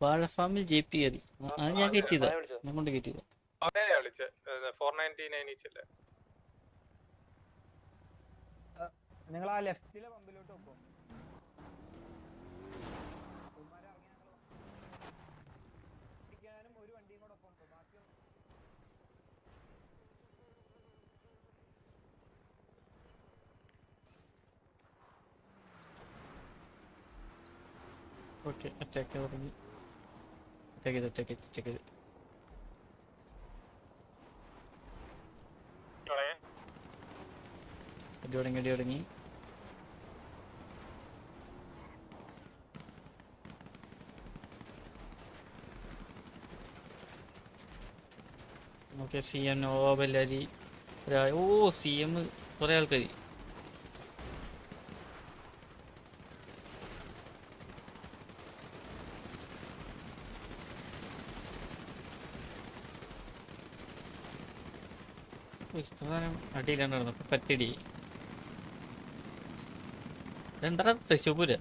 വാഴ ഫാമിൽ J P അതി അത് ഞാൻ കയറ്റിയതാ. ഞാൻ കൊണ്ട് നയൻ നിങ്ങൾ ആ ലെഫ്റ്റിലെ പമ്പിലോട്ട് ഒരു വണ്ടിയും കൂടെ ഒപ്പം ബാക്കി ഓക്കെ അറ്റാക്ക് തുടങ്ങി. അറ്റാക്ക് ചെയ്ത് അറ്റാക്ക് ചെയ്ത് അറ്റാക്ക് ചെയ്ത് അടി തുടങ്ങി അടി തുടങ്ങി. Okay C M Nova Bellary ഓ സി എം കുറേ ആൾക്കാർ ഇഷ്ടം അടിയിലാണ് നടന്നത്. പത്തിടി. എന്താ Thrissur?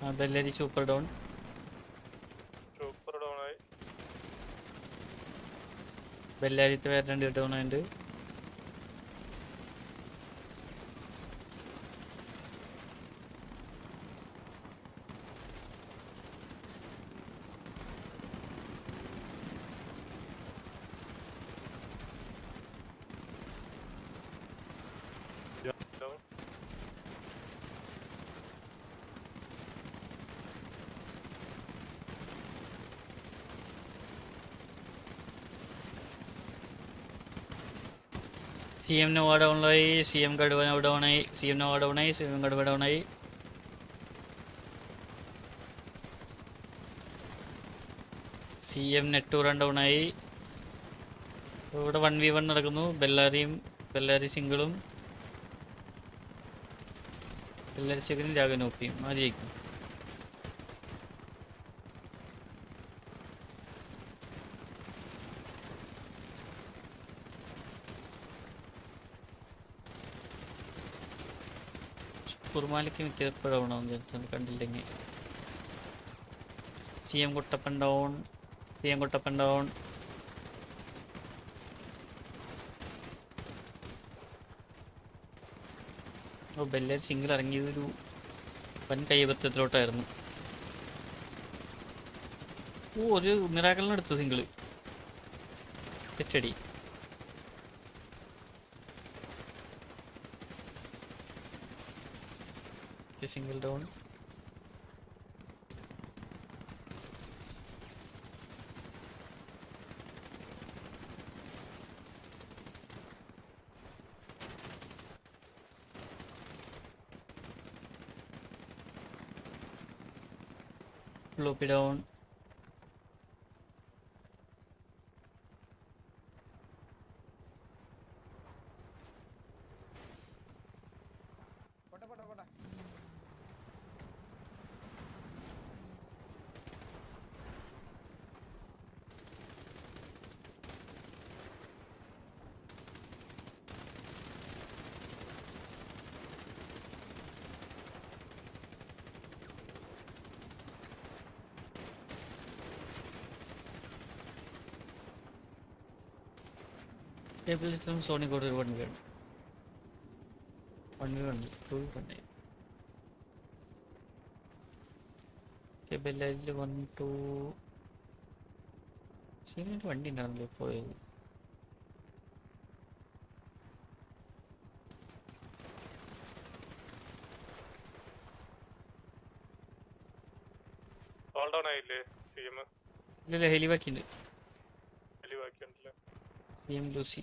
Bellary super down super down ആയി. ബെല്ലാരിത്തെ വേറെ രണ്ട് ഡൗൺ ഉണ്ട് ഡൗൺ സി എം നോവ ഡൗണിലായി സി എം കടുവ ഡൗണായി സി എം നോവ ഡൗണായി സി എം കടുവ ഡൗണായി സി എം നെട്ടൂറൻ ഡൗണായി ഇവിടെ വൺ വി വൺ നടക്കുന്നു. ബെല്ലാരിയും ബെല്ലാരി സിംഗിളും. ബെല്ലാരി സിംഗിളും രാഗനോപ്പിയും ആര് കുറുമാലിക്ക് മിക്കപ്പോഴാവണം ജനിച്ചത് കണ്ടില്ലെങ്കിൽ. C M Kuttappan down C M Kuttappan down ഓ ബെല്ലർ സിംഗിൾ ഇറങ്ങിയതൊരു വൻ കൈപത്യത്തിലോട്ടായിരുന്നു ഓ ഒരു മിറാക്കലിനെടുത്തു സിംഗിൾ തെറ്റടി. സിംഗിൾ ഡൗൺ ഫ്ലോപ്പി ഡൗൺ പോട്ടെ ടേബിളിലും കൂടെ ഒരു വണ്ടി വേണം വണ്ടി വണ്ടി ടൂ വണ്ടി ബെല്ലരിൽ വൺ ടു. സീനിയർ വണ്ടി ഉണ്ടാണല്ലോ പോയത്? ആയില്ലേ സി എം ഇല്ലല്ല ഹെലിവാക്കിണ്ട് വലിയ ബാക്കിയുണ്ടല്ലേ സി എം ലൂസി.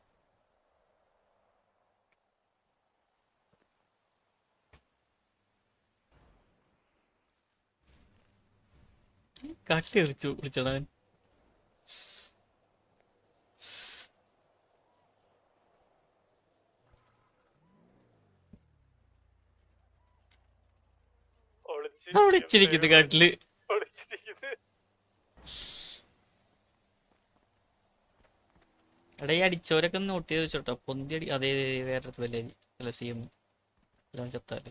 വിളിച്ചു വിളിച്ചടാ അവൻ. അവിടെ ഇച്ചിരിക്കുന്നു കാട്ടിൽ. എടാ ഈ അടിച്ചവരൊക്കെ നോട്ട് ചെയ്ത് വെച്ചോട്ടോ. പൊന്തി അടി അതേ വേറെ വല്ല? അല്ല സി എം എല്ലാം ചത്താൽ.